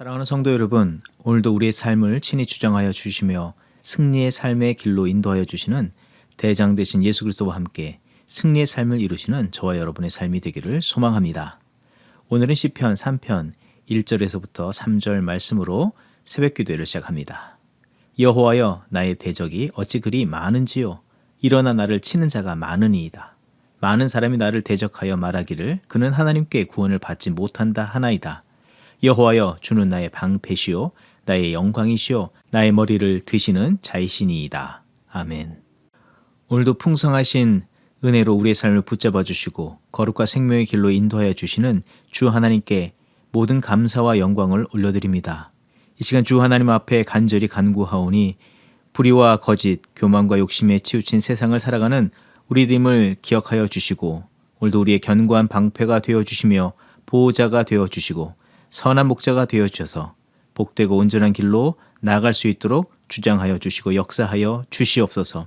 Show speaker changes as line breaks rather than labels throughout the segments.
사랑하는 성도 여러분, 오늘도 우리의 삶을 친히 주장하여 주시며 승리의 삶의 길로 인도하여 주시는 대장 되신 예수 그리스도와 함께 승리의 삶을 이루시는 저와 여러분의 삶이 되기를 소망합니다. 오늘은 시편 3편 1절에서부터 3절 말씀으로 새벽 기도를 시작합니다. 여호와여 나의 대적이 어찌 그리 많은지요 일어나 나를 치는 자가 많으니이다. 많은 사람이 나를 대적하여 말하기를 그는 하나님께 구원을 받지 못한다 하나이다. 여호와여 주는 나의 방패시요 나의 영광이시요 나의 머리를 드시는 자이시니이다. 아멘. 오늘도 풍성하신 은혜로 우리의 삶을 붙잡아 주시고 거룩과 생명의 길로 인도하여 주시는 주 하나님께 모든 감사와 영광을 올려드립니다. 이 시간 주 하나님 앞에 간절히 간구하오니 불의와 거짓, 교만과 욕심에 치우친 세상을 살아가는 우리됨을 기억하여 주시고 오늘도 우리의 견고한 방패가 되어 주시며 보호자가 되어 주시고 선한 목자가 되어 주셔서 복되고 온전한 길로 나아갈 수 있도록 주장하여 주시고 역사하여 주시옵소서.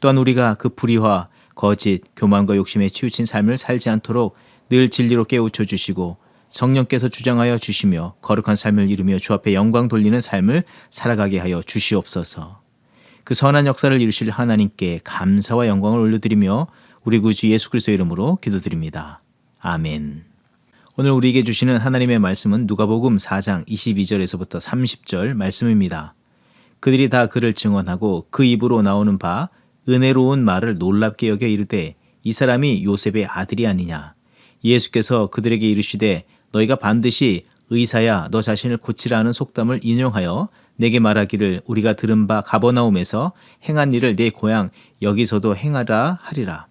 또한 우리가 그 불의와 거짓, 교만과 욕심에 치우친 삶을 살지 않도록 늘 진리로 깨우쳐 주시고 성령께서 주장하여 주시며 거룩한 삶을 이루며 주 앞에 영광 돌리는 삶을 살아가게 하여 주시옵소서. 그 선한 역사를 이루실 하나님께 감사와 영광을 올려드리며 우리 구주 예수 그리스도 이름으로 기도드립니다. 아멘. 오늘 우리에게 주시는 하나님의 말씀은 누가복음 4장 22절에서부터 30절 말씀입니다. 그들이 다 그를 증언하고 그 입으로 나오는 바 은혜로운 말을 놀랍게 여겨 이르되 이 사람이 요셉의 아들이 아니냐. 예수께서 그들에게 이르시되 너희가 반드시 의사야 너 자신을 고치라는 속담을 인용하여 내게 말하기를 우리가 들은 바 가버나움에서 행한 일을 내 고향 여기서도 행하라 하리라.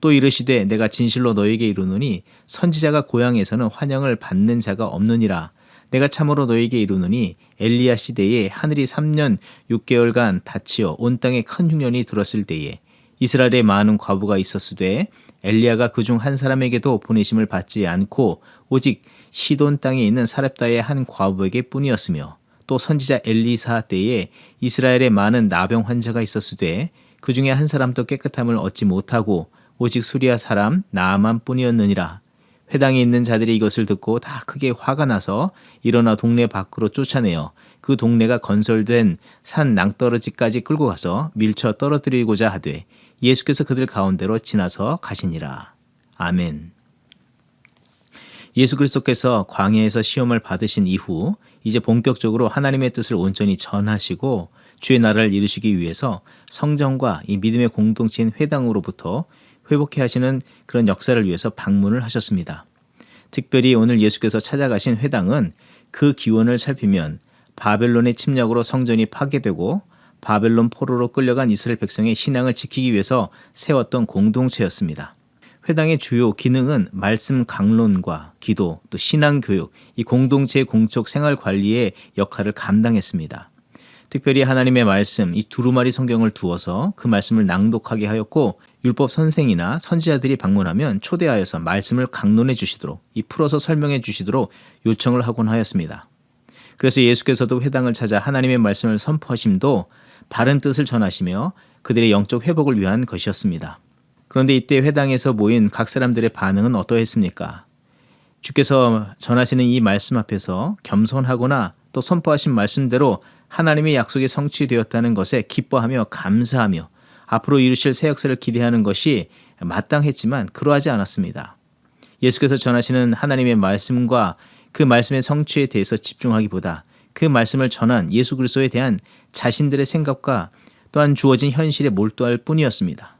또 이르시되 내가 진실로 너에게 이르노니 선지자가 고향에서는 환영을 받는 자가 없느니라. 내가 참으로 너에게 이르노니 엘리야 시대에 하늘이 3년 6개월간 닫히어 온 땅에 큰 흉년이 들었을 때에 이스라엘에 많은 과부가 있었으되 엘리야가 그 중 한 사람에게도 보내심을 받지 않고 오직 시돈 땅에 있는 사렙다의 한 과부에게 뿐이었으며 또 선지자 엘리사 때에 이스라엘에 많은 나병 환자가 있었으되 그 중에 한 사람도 깨끗함을 얻지 못하고 오직 수리아 사람 나아만 뿐이었느니라. 회당에 있는 자들이 이것을 듣고 다 크게 화가 나서 일어나 동네 밖으로 쫓아내어 그 동네가 건설된 산 낭떠러지까지 끌고 가서 밀쳐 떨어뜨리고자 하되 예수께서 그들 가운데로 지나서 가시니라. 아멘. 예수 그리스도께서 광야에서 시험을 받으신 이후 이제 본격적으로 하나님의 뜻을 온전히 전하시고 주의 나라를 이루시기 위해서 성전과 이 믿음의 공동체인 회당으로부터 회복해 하시는 그런 역사를 위해서 방문을 하셨습니다. 특별히 오늘 예수께서 찾아가신 회당은 그 기원을 살피면 바벨론의 침략으로 성전이 파괴되고 바벨론 포로로 끌려간 이스라엘 백성의 신앙을 지키기 위해서 세웠던 공동체였습니다. 회당의 주요 기능은 말씀 강론과 기도, 또 신앙 교육, 이 공동체의 공적 생활 관리의 역할을 감당했습니다. 특별히 하나님의 말씀, 이 두루마리 성경을 두어서 그 말씀을 낭독하게 하였고 율법 선생이나 선지자들이 방문하면 초대하여서 말씀을 강론해 주시도록 이 풀어서 설명해 주시도록 요청을 하곤 하였습니다. 그래서 예수께서도 회당을 찾아 하나님의 말씀을 선포하심도 바른 뜻을 전하시며 그들의 영적 회복을 위한 것이었습니다. 그런데 이때 회당에서 모인 각 사람들의 반응은 어떠했습니까? 주께서 전하시는 이 말씀 앞에서 겸손하거나 또 선포하신 말씀대로 하나님의 약속이 성취되었다는 것에 기뻐하며 감사하며 앞으로 이루실 새 역사를 기대하는 것이 마땅했지만 그러하지 않았습니다. 예수께서 전하시는 하나님의 말씀과 그 말씀의 성취에 대해서 집중하기보다 그 말씀을 전한 예수 그리스도에 대한 자신들의 생각과 또한 주어진 현실에 몰두할 뿐이었습니다.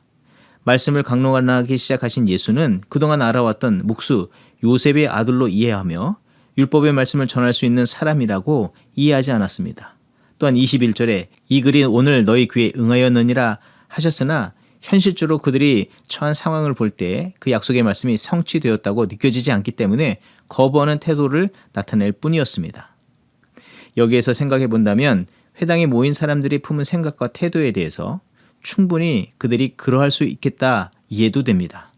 말씀을 강론하기 시작하신 예수는 그동안 알아왔던 목수 요셉의 아들로 이해하며 율법의 말씀을 전할 수 있는 사람이라고 이해하지 않았습니다. 또한 21절에 이 글이 오늘 너희 귀에 응하였느니라 하셨으나 현실적으로 그들이 처한 상황을 볼 때 그 약속의 말씀이 성취되었다고 느껴지지 않기 때문에 거부하는 태도를 나타낼 뿐이었습니다. 여기에서 생각해 본다면 회당에 모인 사람들이 품은 생각과 태도에 대해서 충분히 그들이 그러할 수 있겠다 이해도 됩니다.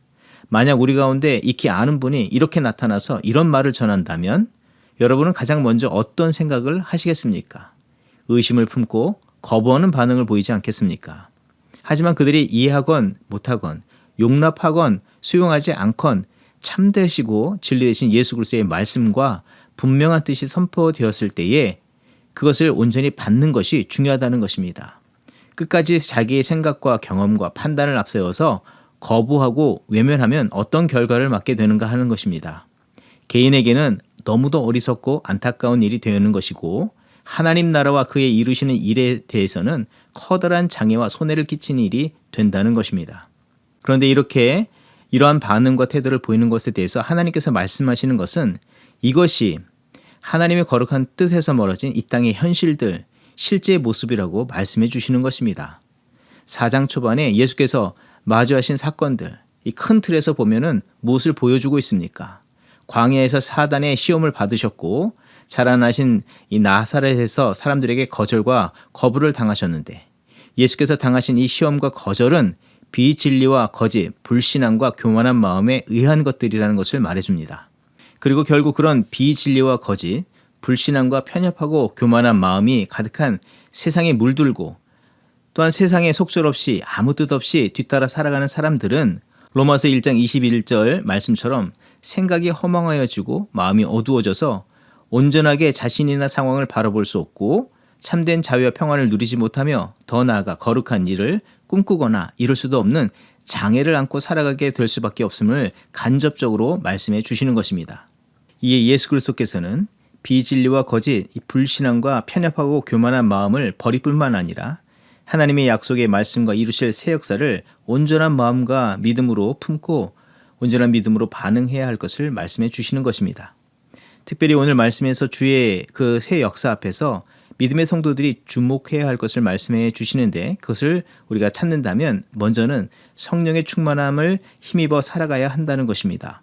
만약 우리 가운데 익히 아는 분이 이렇게 나타나서 이런 말을 전한다면 여러분은 가장 먼저 어떤 생각을 하시겠습니까? 의심을 품고 거부하는 반응을 보이지 않겠습니까? 하지만 그들이 이해하건 못하건 용납하건 수용하지 않건 참되시고 진리 되신 예수 그리스도의 말씀과 분명한 뜻이 선포되었을 때에 그것을 온전히 받는 것이 중요하다는 것입니다. 끝까지 자기의 생각과 경험과 판단을 앞세워서 거부하고 외면하면 어떤 결과를 맞게 되는가 하는 것입니다. 개인에게는 너무도 어리석고 안타까운 일이 되는 것이고 하나님 나라와 그의 이루시는 일에 대해서는 커다란 장애와 손해를 끼치는 일이 된다는 것입니다. 그런데 이렇게 이러한 반응과 태도를 보이는 것에 대해서 하나님께서 말씀하시는 것은 이것이 하나님의 거룩한 뜻에서 멀어진 이 땅의 현실들, 실제의 모습이라고 말씀해 주시는 것입니다. 4장 초반에 예수께서 마주하신 사건들, 이 큰 틀에서 보면은 무엇을 보여주고 있습니까? 광야에서 사단의 시험을 받으셨고 자라나신 이 나사렛에서 사람들에게 거절과 거부를 당하셨는데 예수께서 당하신 이 시험과 거절은 비진리와 거짓, 불신앙과 교만한 마음에 의한 것들이라는 것을 말해줍니다. 그리고 결국 그런 비진리와 거짓, 불신앙과 편협하고 교만한 마음이 가득한 세상에 물들고 또한 세상에 속절없이 아무 뜻 없이 뒤따라 살아가는 사람들은 로마서 1장 21절 말씀처럼 생각이 허망하여지고 마음이 어두워져서 온전하게 자신이나 상황을 바라볼 수 없고 참된 자유와 평안을 누리지 못하며 더 나아가 거룩한 일을 꿈꾸거나 이룰 수도 없는 장애를 안고 살아가게 될 수밖에 없음을 간접적으로 말씀해 주시는 것입니다. 이에 예수 그리스도께서는 비진리와 거짓, 이 불신앙과 편협하고 교만한 마음을 버릴 뿐만 아니라 하나님의 약속의 말씀과 이루실 새 역사를 온전한 마음과 믿음으로 품고 온전한 믿음으로 반응해야 할 것을 말씀해 주시는 것입니다. 특별히 오늘 말씀에서 주의 그 새 역사 앞에서 믿음의 성도들이 주목해야 할 것을 말씀해 주시는데 그것을 우리가 찾는다면 먼저는 성령의 충만함을 힘입어 살아가야 한다는 것입니다.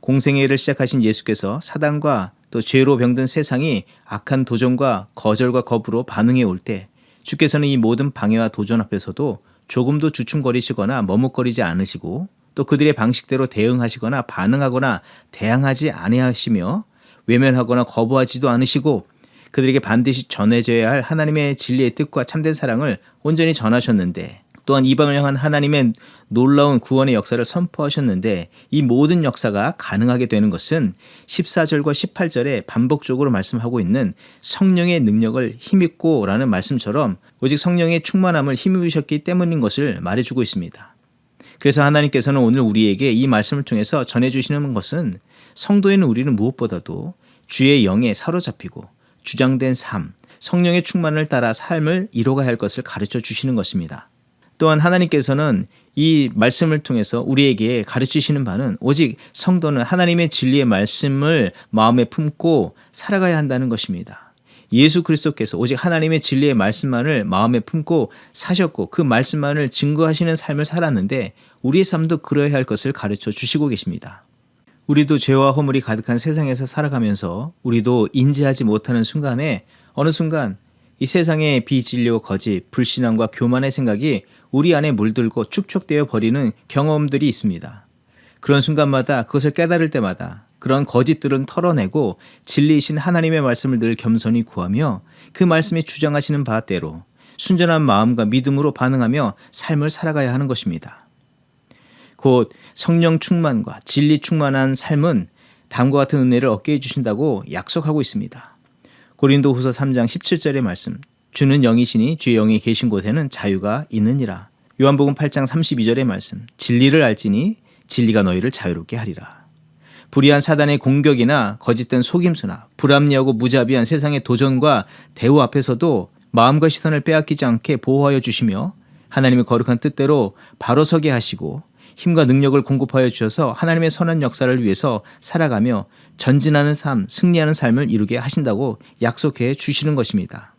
공생애를 시작하신 예수께서 사단과 또 죄로 병든 세상이 악한 도전과 거절과 거부로 반응해 올 때 주께서는 이 모든 방해와 도전 앞에서도 조금도 주춤거리시거나 머뭇거리지 않으시고 또 그들의 방식대로 대응하시거나 반응하거나 대항하지 아니하시며 외면하거나 거부하지도 않으시고 그들에게 반드시 전해져야 할 하나님의 진리의 뜻과 참된 사랑을 온전히 전하셨는데 또한 이방을 향한 하나님의 놀라운 구원의 역사를 선포하셨는데 이 모든 역사가 가능하게 되는 것은 14절과 18절에 반복적으로 말씀하고 있는 성령의 능력을 힘입고 라는 말씀처럼 오직 성령의 충만함을 힘입으셨기 때문인 것을 말해주고 있습니다. 그래서 하나님께서는 오늘 우리에게 이 말씀을 통해서 전해주시는 것은 성도에는 우리는 무엇보다도 주의 영에 사로잡히고 주장된 삶, 성령의 충만을 따라 삶을 이뤄가야 할 것을 가르쳐 주시는 것입니다. 또한 하나님께서는 이 말씀을 통해서 우리에게 가르치시는 바는 오직 성도는 하나님의 진리의 말씀을 마음에 품고 살아가야 한다는 것입니다. 예수 그리스도께서 오직 하나님의 진리의 말씀만을 마음에 품고 사셨고 그 말씀만을 증거하시는 삶을 살았는데 우리의 삶도 그러해야 할 것을 가르쳐 주시고 계십니다. 우리도 죄와 허물이 가득한 세상에서 살아가면서 우리도 인지하지 못하는 순간에 어느 순간 이 세상의 비진리와 거짓, 불신앙과 교만의 생각이 우리 안에 물들고 축적되어 버리는 경험들이 있습니다. 그런 순간마다 그것을 깨달을 때마다 그런 거짓들은 털어내고 진리이신 하나님의 말씀을 늘 겸손히 구하며 그 말씀에 주장하시는 바대로 순전한 마음과 믿음으로 반응하며 삶을 살아가야 하는 것입니다. 곧 성령 충만과 진리 충만한 삶은 다음과 같은 은혜를 얻게 해주신다고 약속하고 있습니다. 고린도 후서 3장 17절의 말씀. 주는 영이시니 주의 영이 계신 곳에는 자유가 있느니라. 요한복음 8장 32절의 말씀. 진리를 알지니 진리가 너희를 자유롭게 하리라. 불의한 사단의 공격이나 거짓된 속임수나 불합리하고 무자비한 세상의 도전과 대우 앞에서도 마음과 시선을 빼앗기지 않게 보호하여 주시며 하나님의 거룩한 뜻대로 바로 서게 하시고 힘과 능력을 공급하여 주셔서 하나님의 선한 역사를 위해서 살아가며 전진하는 삶, 승리하는 삶을 이루게 하신다고 약속해 주시는 것입니다.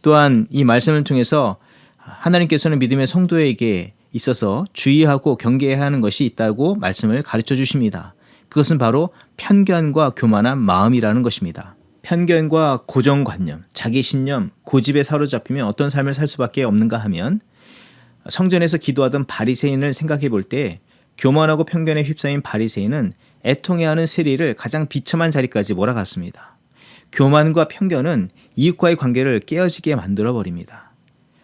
또한 이 말씀을 통해서 하나님께서는 믿음의 성도에게 있어서 주의하고 경계해야 하는 것이 있다고 말씀을 가르쳐 주십니다. 그것은 바로 편견과 교만한 마음이라는 것입니다. 편견과 고정관념, 자기 신념, 고집에 사로잡히면 어떤 삶을 살 수밖에 없는가 하면 성전에서 기도하던 바리새인을 생각해 볼 때 교만하고 편견에 휩싸인 바리새인은 애통해하는 세리를 가장 비참한 자리까지 몰아갔습니다. 교만과 편견은 이웃과의 관계를 깨어지게 만들어 버립니다.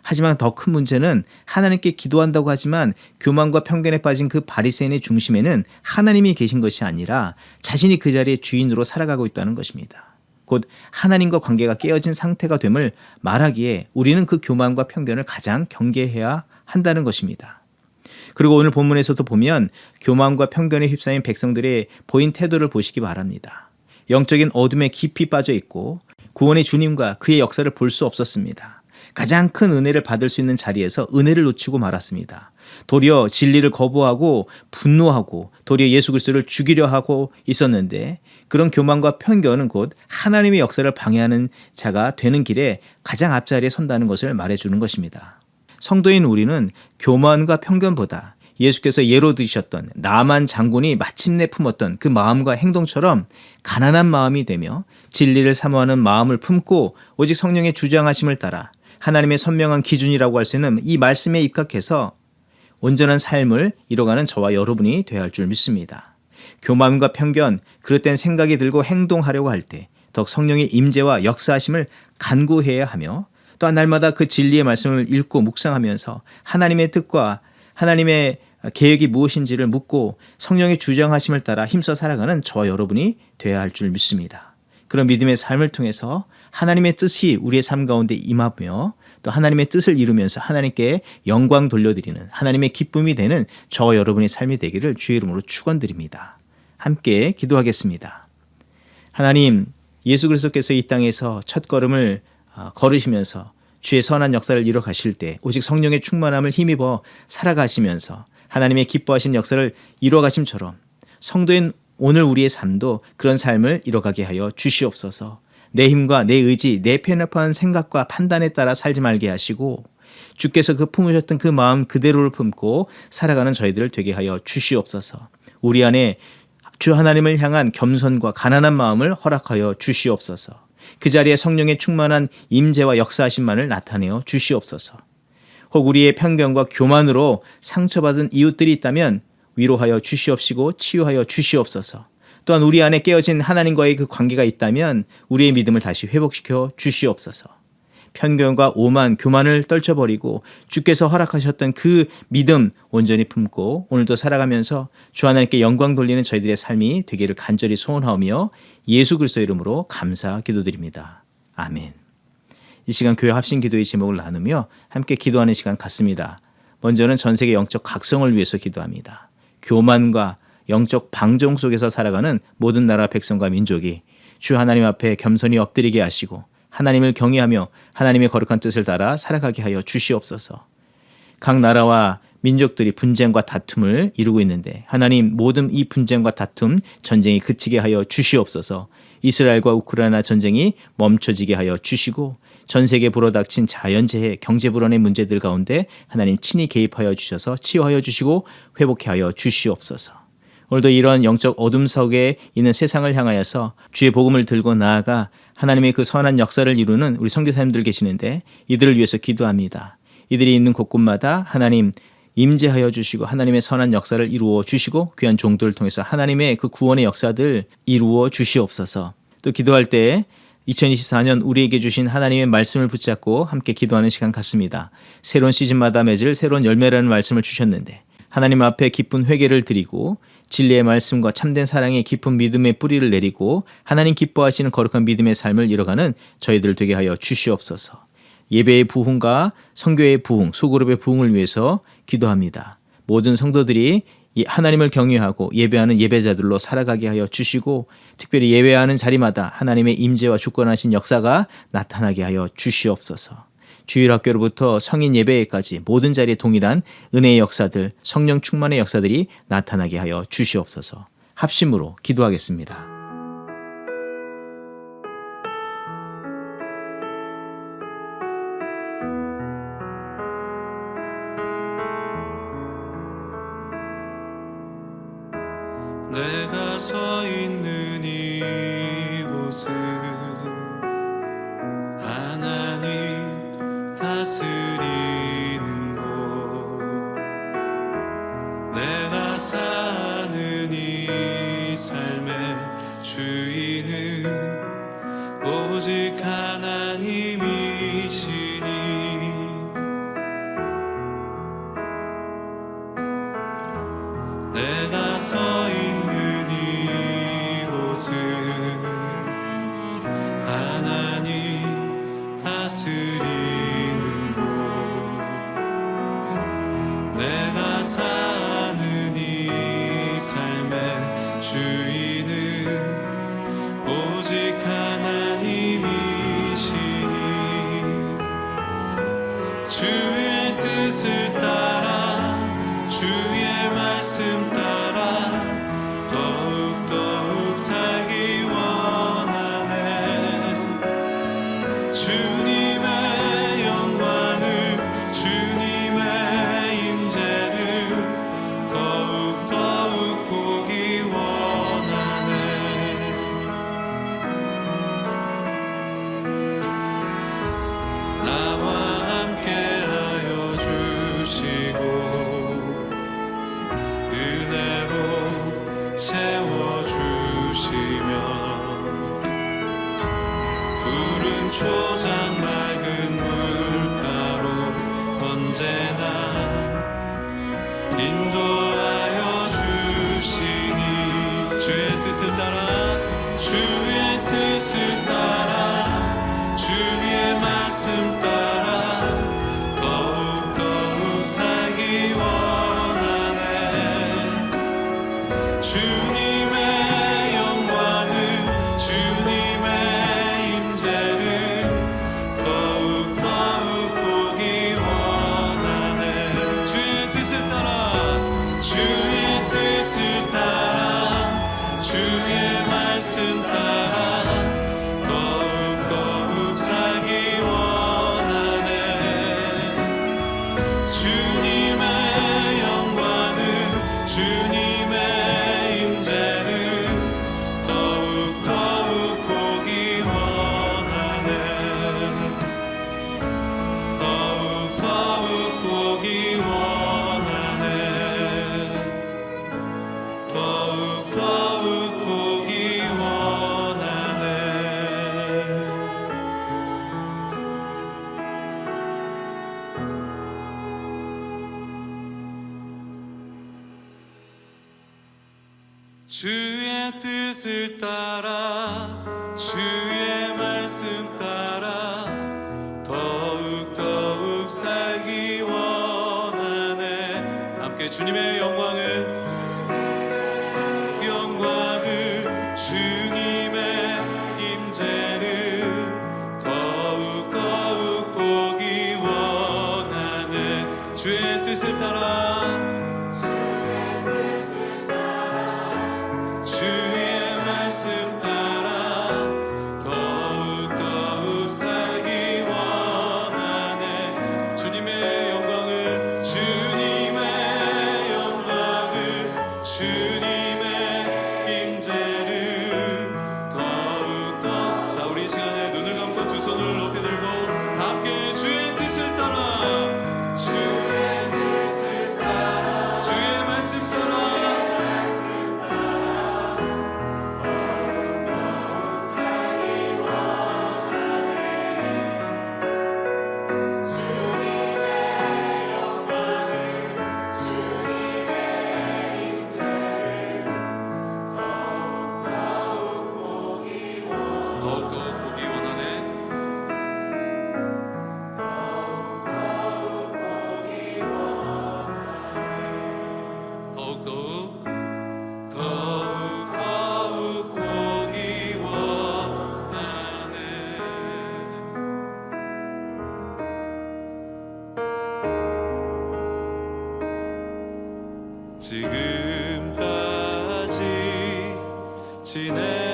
하지만 더 큰 문제는 하나님께 기도한다고 하지만 교만과 편견에 빠진 그 바리새인의 중심에는 하나님이 계신 것이 아니라 자신이 그 자리의 주인으로 살아가고 있다는 것입니다. 곧 하나님과 관계가 깨어진 상태가 됨을 말하기에 우리는 그 교만과 편견을 가장 경계해야 한다는 것입니다. 그리고 오늘 본문에서도 보면 교만과 편견에 휩싸인 백성들의 보인 태도를 보시기 바랍니다. 영적인 어둠에 깊이 빠져 있고 구원의 주님과 그의 역사를 볼 수 없었습니다. 가장 큰 은혜를 받을 수 있는 자리에서 은혜를 놓치고 말았습니다. 도리어 진리를 거부하고 분노하고 도리어 예수 그리스도를 죽이려 하고 있었는데 그런 교만과 편견은 곧 하나님의 역사를 방해하는 자가 되는 길에 가장 앞자리에 선다는 것을 말해주는 것입니다. 성도인 우리는 교만과 편견보다 예수께서 예로 드셨던 나만 장군이 마침내 품었던 그 마음과 행동처럼 가난한 마음이 되며 진리를 사모하는 마음을 품고 오직 성령의 주장하심을 따라 하나님의 선명한 기준이라고 할 수 있는 이 말씀에 입각해서 온전한 삶을 이뤄가는 저와 여러분이 되어야 할 줄 믿습니다. 교만과 편견, 그릇된 생각이 들고 행동하려고 할 때 더욱 성령의 임재와 역사하심을 간구해야 하며 또한 날마다 그 진리의 말씀을 읽고 묵상하면서 하나님의 뜻과 하나님의 계획이 무엇인지를 묻고 성령의 주장하심을 따라 힘써 살아가는 저와 여러분이 되어야 할 줄 믿습니다. 그런 믿음의 삶을 통해서 하나님의 뜻이 우리의 삶 가운데 임하며 또 하나님의 뜻을 이루면서 하나님께 영광 돌려드리는 하나님의 기쁨이 되는 저와 여러분의 삶이 되기를 주의 이름으로 축원드립니다. 함께 기도하겠습니다. 하나님, 예수 그리스도께서 이 땅에서 첫 걸음을 어, 걸으시면서 주의 선한 역사를 이뤄 가실 때 오직 성령의 충만함을 힘입어 살아가시면서 하나님의 기뻐하신 역사를 이뤄 가심처럼 성도인 오늘 우리의 삶도 그런 삶을 이뤄가게 하여 주시옵소서. 내 힘과 내 의지, 내 편협한 생각과 판단에 따라 살지 말게 하시고 주께서 그 품으셨던 그 마음 그대로를 품고 살아가는 저희들을 되게 하여 주시옵소서. 우리 안에 주 하나님을 향한 겸손과 가난한 마음을 허락하여 주시옵소서. 그 자리에 성령의 충만한 임재와 역사하심만을 나타내어 주시옵소서. 혹 우리의 편견과 교만으로 상처받은 이웃들이 있다면 위로하여 주시옵시고 치유하여 주시옵소서. 또한 우리 안에 깨어진 하나님과의 그 관계가 있다면 우리의 믿음을 다시 회복시켜 주시옵소서. 편견과 오만, 교만을 떨쳐버리고 주께서 허락하셨던 그 믿음 온전히 품고 오늘도 살아가면서 주 하나님께 영광 돌리는 저희들의 삶이 되기를 간절히 소원하오며 예수 그리스도 이름으로 감사 기도드립니다. 아멘. 이 시간 교회 합심 기도의 제목을 나누며 함께 기도하는 시간 갖습니다. 먼저는 전 세계 영적 각성을 위해서 기도합니다. 교만과 영적 방종 속에서 살아가는 모든 나라 백성과 민족이 주 하나님 앞에 겸손히 엎드리게 하시고 하나님을 경외하며 하나님의 거룩한 뜻을 따라 살아가게 하여 주시옵소서. 각 나라와 민족들이 분쟁과 다툼을 이루고 있는데 하나님 모든 이 분쟁과 다툼 전쟁이 그치게 하여 주시옵소서. 이스라엘과 우크라이나 전쟁이 멈춰지게 하여 주시고 전 세계 불어닥친 자연재해, 경제 불안의 문제들 가운데 하나님 친히 개입하여 주셔서 치유하여 주시고 회복해 하여 주시옵소서. 오늘도 이런 영적 어둠 속에 있는 세상을 향하여서 주의 복음을 들고 나아가 하나님의 그 선한 역사를 이루는 우리 선교사님들 계시는데 이들을 위해서 기도합니다. 이들이 있는 곳곳마다 하나님 임재하여 주시고 하나님의 선한 역사를 이루어 주시고 귀한 종들을 통해서 하나님의 그 구원의 역사들 이루어 주시옵소서. 또 기도할 때 2024년 우리에게 주신 하나님의 말씀을 붙잡고 함께 기도하는 시간 같습니다. 새로운 시즌마다 맺을 새로운 열매라는 말씀을 주셨는데 하나님 앞에 기쁜 회개를 드리고 진리의 말씀과 참된 사랑의 깊은 믿음의 뿌리를 내리고 하나님 기뻐하시는 거룩한 믿음의 삶을 이뤄가는 저희들 되게 하여 주시옵소서. 예배의 부흥과 성교의 부흥, 소그룹의 부흥을 위해서 기도합니다. 모든 성도들이 하나님을 경외하고 예배하는 예배자들로 살아가게 하여 주시고 특별히 예배하는 자리마다 하나님의 임재와 주권하신 역사가 나타나게 하여 주시옵소서. 주일학교로부터 성인 예배까지 모든 자리에 동일한 은혜의 역사들, 성령 충만의 역사들이 나타나게 하여 주시옵소서. 합심으로 기도하겠습니다.
내가 서 있는 이곳은 초장 맑은 물가로 언제나 인도하여 주시니 주의 뜻을 따라 주의 함께 주님의 영광을 there.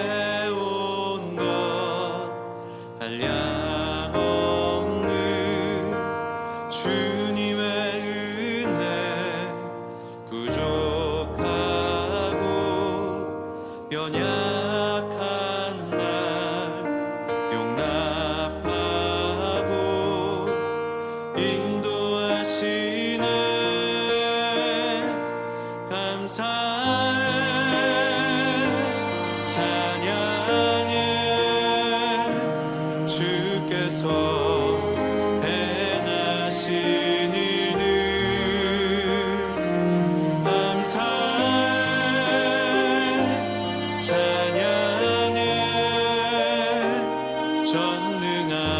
전능한